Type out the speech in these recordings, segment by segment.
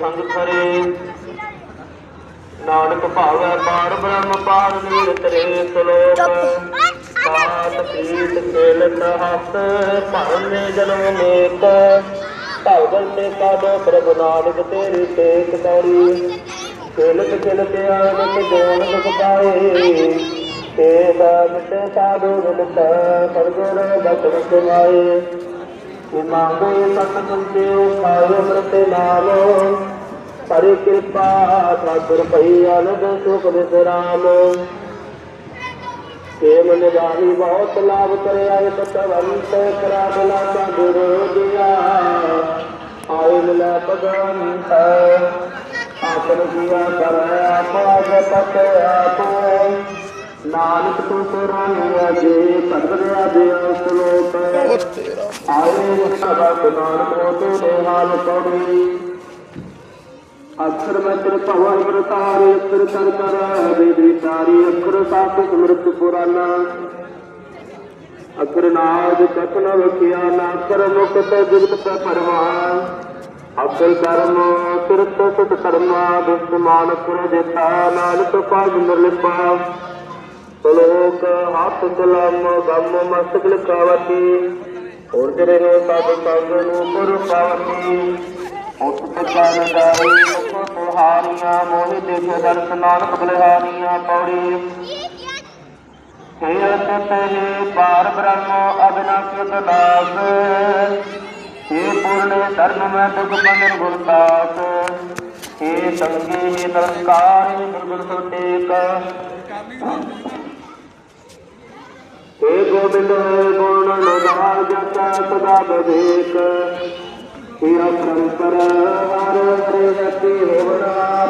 ਸੰਗ ਖਰੇ। ਨਾਨਕ ਭਾਵੈ ਪਾਰ ਬ੍ਰਹਮ ਪਾਰ ਨੀਰ ਤਰੇ ਸਲੋਕ। ਸਾਤ ਪੀਤ ਖੇਲਤ ਹੱਸ ਭਰਨੇ ਜਨਮ ਨੇਕ। ਭਗਵਨ ਨੇ ਕਾਦੋ ਪ੍ਰਭੂ ਨਾਨਕ ਤੇਰੀ ਟੇਕ ਕੌੜੀ ਖੇਲਤ ਖੇਲਤ ਆਨੰਦ ਜੋਨ ਦੁਖ ਪਾਏ। ਤੇ ਮਿਟ ਸਾਧੂ ਮਿਲਤ ਸਰਗੁਰ ਬਚਨ ਸੁਨਾਏ ਕਿ ਮੰਗੇ ਸਤ ਸੰਤੇ ਖਾਇ ਅੰਮ੍ਰਿਤ ਨਾਮ ਹਰੀ ਕਿਰਪਾ ਸਤਿਗੁਰ ਭਈ, ਅਨੰਦ ਸੁਖ ਵਿਸਰਾਮ ਕੇ ਮਨ ਬਹੁਤ ਲਾਭ ਕਰਿਆ ਤਤਵੰਤ ਕਰਾ ਬਲਾ ਗੁਰੂ ਦਿਆ ਆਏ ਮਿਲਾ ਭਗਵੰਤ, ਆਪਨ ਕੀਆ ਕਰੈ ਆਪਾ ਜਪਤ ਆਪੋ ਨਾਨਕ ਤੂੰ ਸੁਰਾਨੀਆ ਜੇ ਭਗਵਿਆ ਦੇ ਸਲੋਕ ਆਏ ਸਦਾ ਨਾਨਕ ਤੂੰ ਹਾਲ ਪੜੀ ਅਖਰ ਮਤਰ ਭਵਨ ਵਰਤਾਰੇ ਅਖਰ ਕਰ ਕਰ ਬੇਦੀ ਤਾਰੀ ਅਖਰ ਸਾਥ ਸਮਰਤ ਪੁਰਾਨਾ ਅਖਰ ਨਾਦ ਕਤਨ ਵਖਿਆ ਨਾ ਕਰ ਮੁਕਤ ਜਗਤ ਕਾ ਪਰਮਾਨ ਕਰਮ ਕਿਰਤ ਸਤ ਕਰਮਾ ਬਿਸਮਾਨ ਪੁਰ ਜਤਾ ਨਾਨਕ ਪਾਜ ਨਿਰਲਿਪਾ ਸਲੋਕ ਹੱਥ ਕਲਮ ਗਮ ਮਸਤਕ ਲਿਖਾਵਤੀ ਹੋਰ ਤੇਰੇ ਰੋ ਸਭ ਸੰਗ ਨੂੰ ਪੁਰ ਪਾਵਤੀ ਉਸ ਪ੍ਰਕਾਰ ਗਾਏ ਮੁਖ ਤੁਹਾਰੀਆਂ ਮੋਹਿ ਦੇਖ ਦਰਸ ਨਾਨਕ ਬਲਿਹਾਰੀਆਂ ਪੌੜੀ। ਹੇ ਅਸਤ ਹੇ ਪਾਰ ਬ੍ਰਹਮ ਅਬਿਨਾਸ਼ਿਤ ਨਾਸ। ਹੇ ਪੂਰਨ ਧਰਮ, ਮੈਂ ਦੁਖ ਬੰਧਨ ਗੁਰਦਾਸ ਹੇ ਸੰਗੀ, ਹੇ ਨਰਕਾਰ ਹੇ ਗੁਰਗੁਰ ਸੋਟੇਕ ਹੇ ਗੋਬਿੰਦ ਹੇ ਗੁਣ ਸਦਾ ਬਵੇਕ ਹੇ ਅਪਰੰਪਰ ਹਰ ਹਰੇ ਜਤੀ ਹੋਵਨਾਰ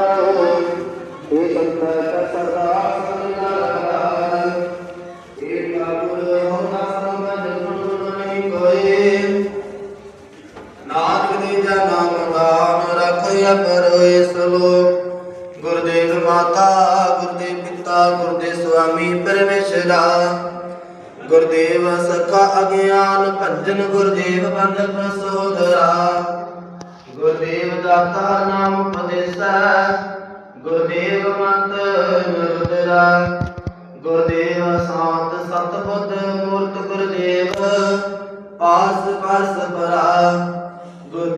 ਹੇ ਕੰਤ ਸਦਾ ਪਰੋਏ ਸਲੋਕ ਗੁਰਦੇਵ ਮਾਤਾ ਗੁਰਦੇਵ ਪਿਤਾ ਗੁਰਦੇਵ ਸੁਆਮੀ, ਪਰਮੇਸ਼ਰਾ ਗੁਰਦੇਵ ਸਖਾ ਅਗਿਆਨ ਭੰਜਨ ਗੁਰਦੇਵ ਬੰਧਨ ਸੋਦਰਾ ਗੁਰਦੇਵ ਦਾਤਾ ਨਾਮ ਉਪਦੇਸਾ, ਗੁਰਦੇਵ ਮੰਤ ਨਰੁਦਰਾ। ਗੁਰਦੇਵ ਸਾਤ ਸਤਬੁੱਧ ਮੂਰਤ ਗੁਰਦੇਵ, ਪਾਸ ਪਾਸ